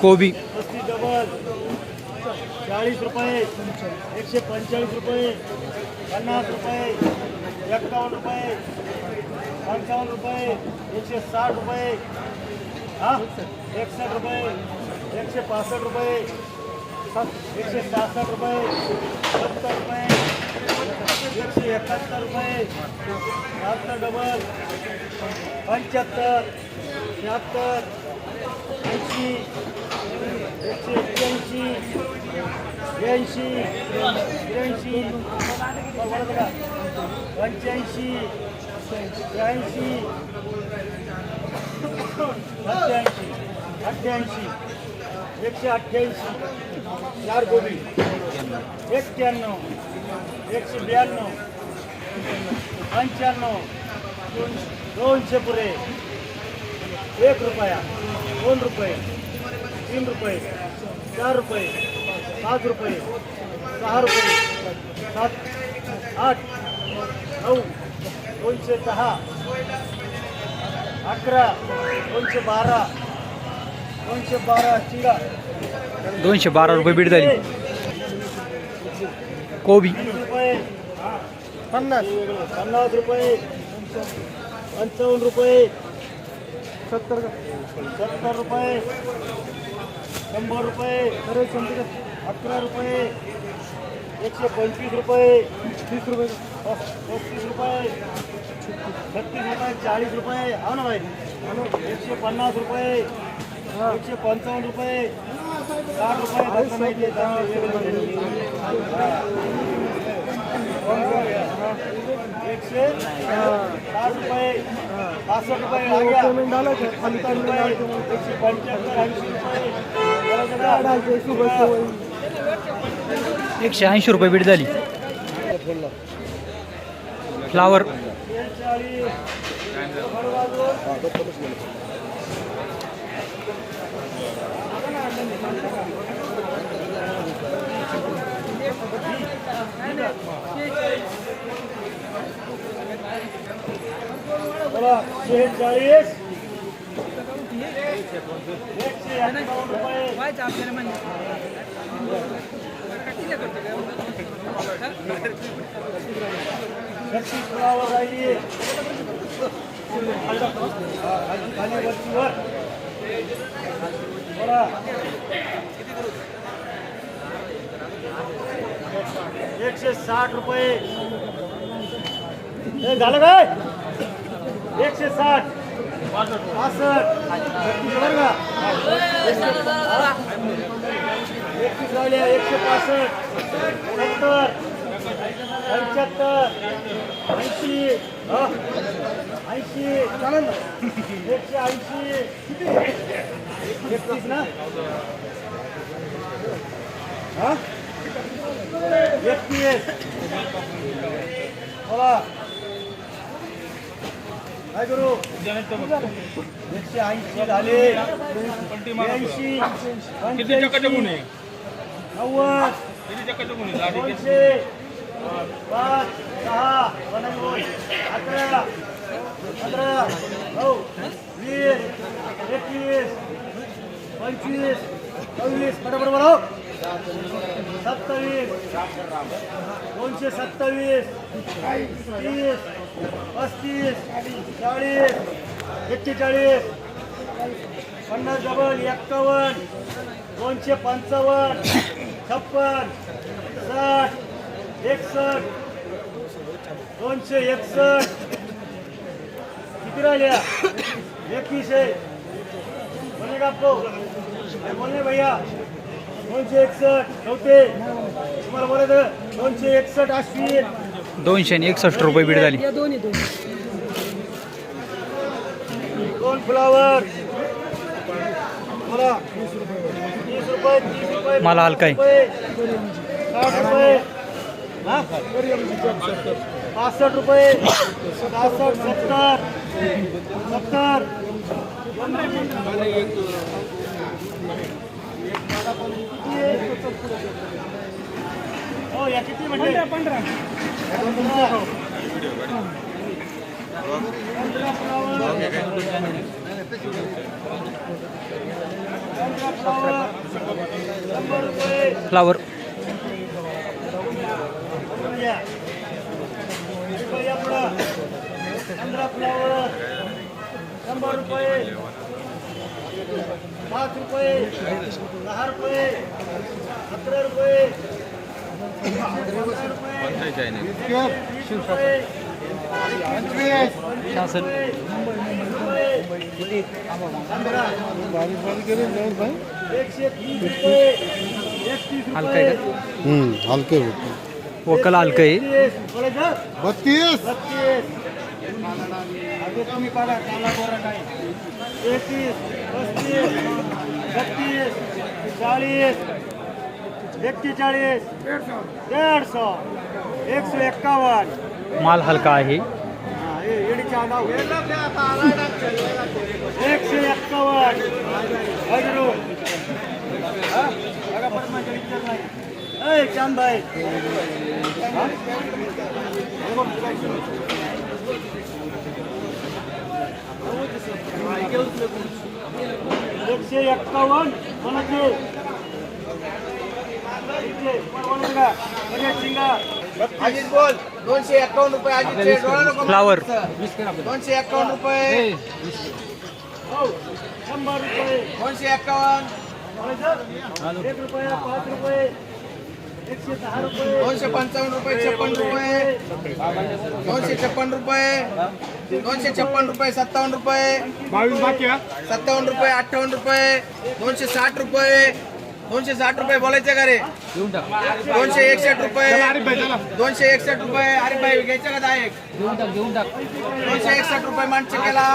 कोबी। चाळीस रुपये, एकशे पंचेचाळीस रुपये, पन्नास रुपये एक्कावन्न रुपये, पंचावन्न रुपये, एकशे साठ रुपये, हा? एकसष्ट रुपये, एकशे पासष्ट रुपये, एकशे सहासष्ट रुपये, सत्तर रुपये एकशे एकाहत्तर रुपये शहात्तर डबल पंच्याहत्तर, शहात्तर, ऐंशी, एकशे एक्क्याऐंशी, ब्याऐंशी, त्र्याऐंशी, पंच्याऐंशी, त्र्याऐंशी, सत्याऐंशी, अठ्ठ्याऐंशी, एकशे अठ्ठ्याऐंशी, चार कोबी एक्क्याण्णव एकशे ब्याण्णव पंच्याण्णव दोनशे पुरे. एक रुपया दोन रुपये तीन रुपये चार रुपये पाच रुपये सहा रुपये सात आठ नऊ दोनशे दहा अकरा दोनशे बारा दोनशे बारा चिंगा दोनशे बारा रुपये बीड झाली. कोबी. वीस रुपये पन्नास. पन्नास रुपये. पंचावन्न रुपये. सत्तर सत्तर रुपये. शंभर रुपये. अरे अकरा रुपये. एकशे पंचवीस रुपये. तीस रुपये. पस्तीस रुपये. छत्तीस रुपये चाळीस रुपये. हा ना भाई? एकशे पन्नास रुपये. एकशे पंचावन्न रुपये. एकशे साठ रुपये पासष्ट रुपये एकशे पंच्याहत्तर ऐंशी रुपये एकशे ऐंशी रुपये बीड झाली. फ्लावर शेहेचाळीस एकशे अठ्ठावन्न रुपये छत्तीस फुलावर राहिली खाली खाली वरतीवर बोला एकशे साठ रुपये. झालं काय? एकशे साठ. पासष्ट. एकतीस राहिल्या एकशे पासष्ट. सत्तर. पंच्याहत्तर. ऐंशी. ऐंशी. चालेल एकशे ऐंशी. एकतीस ना हा एकतीस बोला काय करू एकशे ऐंशी झाले ऐंशी पंच्याऐंशी नव्वद दोनशे पाच सहा पन्नास अकरा पंधरा नऊ वीस एकवीस पंचवीस सव्वीस बरोबर बरोबर सत्तावीस. दोनशे सत्तावीस. तीस. पस्तीस. चाळीस. एक्केचाळीस. पन्नास डबल एक्कावन्न. दोनशे पंचावन्न. छप्पन. साठ. एकसष्ट. दोनशे एकसष्ट. किती राहिल्या? एकवीसशे बोले का बोलणे भैया. दोनशे एकसष्ट नव्हते तुम्हाला बोलायचं दोनशे एकसष्ट अश्विन दोनशे आणि एकसष्ट रुपये बीड झाली. दोन फ्लावर बोला. तीस रुपये तीस रुपये मला हाल काय? रुपये, साठ रुपये. हा? पासष्ट रुपये. सहासष्ट सत्तर. सत्तर. हो या किती म्हणजे पंधरा फ्लावर पंधरा फ्लावर शंभर रुपये पाच रुपये दहा रुपये सतरा रुपये शासन हलका आहे रुपये का हम्म, हलके होते. वकल हलकं आहे. तीस बोलायचं बत्तीस बत्तीस. अगदी तुम्ही काढा काला गोरा नाही एकतीस पस्तीस छत्तीस चाळीस एक्केचाळीस दीडशे एकशे एक्कावन्न माल हलका आहे हा, हे येडीच्या आगाऊ. एकशे एक्कावन्न हजरू हा? एकशे एक्कावन्न. अजित बोल दोनशे एकावन्न रुपये अजितचे डोळा नको फ्लावर दोनशे एकावन्न रुपये. हो, शंभर रुपये. दोनशे एकावन्न कोणाचं? एक रुपया पाच रुपये. दोनशे पंचावन्न रुपये छप्पन रुपये. दोनशे छप्पन रुपये. दोनशे छप्पन रुपये सत्तावन्न रुपये. सत्तावन्न रुपये अठ्ठावन्न रुपये. दोनशे साठ रुपये. दोनशे साठ रुपये बोलायचे का रे? दोनशे एकसष्ट रुपये. दोनशे एकसष्ट रुपये. अरे भाई घ्यायचं का दहा एक? दोनशे एकसष्ट रुपये माणसं केला.